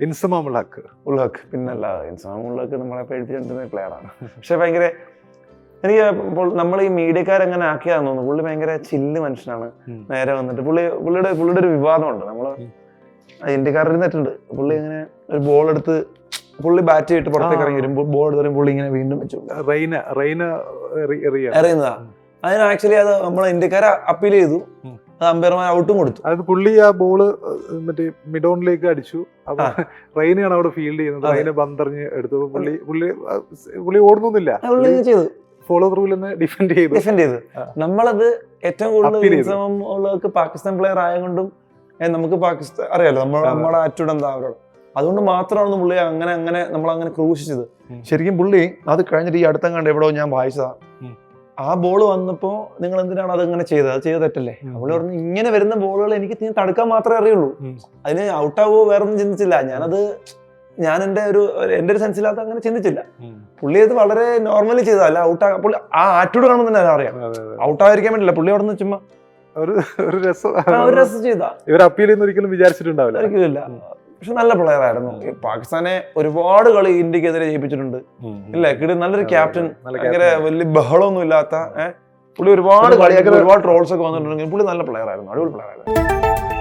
ഇൻസമാം ഉള്ളാക്ക്. ഉള്ളക്ക് പിന്നല്ല ഇൻസമാം ഉള്ളക്ക് നമ്മളെ പേടിപ്പിച്ചിട്ടുന്ന പ്ലെയറാണ് പക്ഷെ ഭയങ്കര എനിക്ക് ഇപ്പോൾ നമ്മൾ ഈ മീഡിയക്കാരെങ്ങനെ ആക്കിയാന്ന് തോന്നുന്നു. പുള്ളി ഭയങ്കര ചില്ല് മനുഷ്യനാണ്. നേരെ വന്നിട്ട് പുള്ളി പുള്ളിയുടെ പുള്ളിയുടെ ഒരു വിവാദമുണ്ട്. നമ്മൾ ഉം. ഇന്ത്യക്കാരുടെ നെറ്റുണ്ട് പുള്ളി ഇങ്ങനെ ഒരു ബോൾ എടുത്ത് പുള്ളി ബാറ്റ് ചെയ്തിട്ട് പുറത്തേക്ക് ഇറങ്ങി വരുമ്പോൾ ബോൾ എടുത്ത് പുള്ളി ഇങ്ങനെ വീണ്ടും വെച്ചു. റെയിന റെയിന എറി- എറിയുന്നതാ. അതിന് ആക്ച്വലി അത് നമ്മളെ ഇന്ത്യക്കാരെ അപ്പീൽ ചെയ്തു. അമ്പയർമാർ ഔട്ടും കൊടുത്തു. അതായത് പുള്ളി ആ ബോൾ മറ്റേ മിഡോണിലേക്ക് അടിച്ചു. അപ്പൊ. റെയിനാണ് അവിടെ ഫീൽഡ് ചെയ്യുന്നത്. അതെ. പന്തറിഞ്ഞ് എടുത്തു. പുള്ളി പുള്ളി പുള്ളി ഓടുന്നില്ല ചെയ്തു. ഫോളോ ത്രൂവിൽ ഡിഫെൻഡ് ചെയ്തു. ഡിഫെൻഡ് ചെയ്ത്. നമ്മളത് ഏറ്റവും കൂടുതൽ വിഷമം. ഉള്ളവർക്ക് പാകിസ്ഥാൻ പ്ലെയർ ആയതുകൊണ്ടും നമുക്ക് പാകിസ്ഥാൻ അറിയാലോ നമ്മൾ നമ്മുടെ ആറ്റിറ്റ്യൂഡ് എന്താ അവരോട്? അതുകൊണ്ട് മാത്രമാണ് പുള്ളി അങ്ങനെ അങ്ങനെ നമ്മൾ അങ്ങനെ ക്രൂശിച്ചത് ശരിക്കും പുള്ളി അത് കഴിഞ്ഞിട്ട് ഈ അടുത്തം കണ്ട് എവിടെയോ ഞാൻ വായിച്ചതാ. ഉം. ആ ബോൾ വന്നപ്പോൾ നിങ്ങൾ എന്തിനാണ് അത് അങ്ങനെ ചെയ്തത്? അത് ചെയ്ത് തെറ്റല്ലേ? ഉം. പറഞ്ഞു ഇങ്ങനെ വരുന്ന ബോളുകൾ എനിക്ക് തടുക്കാൻ മാത്രമേ അറിയുള്ളൂ. അതിന് ഔട്ടാവോ വേറൊന്നും ചിന്തിച്ചില്ല. ഞാനത് ഞാൻ എന്റെ ഒരു എന്റെ ഒരു സെൻസിലകത്ത് അങ്ങനെ ചിന്തിച്ചില്ല. പുള്ളി അത് വളരെ നോർമലി ചെയ്തതല്ല ഔട്ട് ആ ആറ്റിറ്റ്യൂഡ് കാണുമ്പോൾ തന്നെ അറിയാം. ഔട്ട് ആയിരിക്കാൻ ഔട്ടായിരിക്കാൻ വേണ്ടില്ല പുള്ളി അവിടെ നിന്ന് ചുമ്മാ ഒരു ഒരു രസം. ചെയ്താ. ഇവർ അപ്പീൽ ഒരിക്കലും വിചാരിച്ചിട്ടുണ്ടാവില്ല. പക്ഷെ നല്ല പ്ലെയർ ആയിരുന്നു പാകിസ്ഥാനെ ഒരുപാട് കളി ഇന്ത്യക്കെതിരെ ജയിപ്പിച്ചിട്ടുണ്ട്. അല്ലേ ഇല്ലേ? കിടി നല്ലൊരു ക്യാപ്റ്റൻ. ഭയങ്കര വലിയ ബഹളമൊന്നും ഇല്ലാത്ത പുള്ളി ഒരുപാട് കളിയാക്കി കളിയൊക്കെ ഒരുപാട് ട്രോൾസ് ഒക്കെ വന്നിട്ടുണ്ടെങ്കിൽ പുള്ളി നല്ല പ്ലെയർ ആയിരുന്നു അടിപൊളി പ്ലെയർ ആയിരുന്നു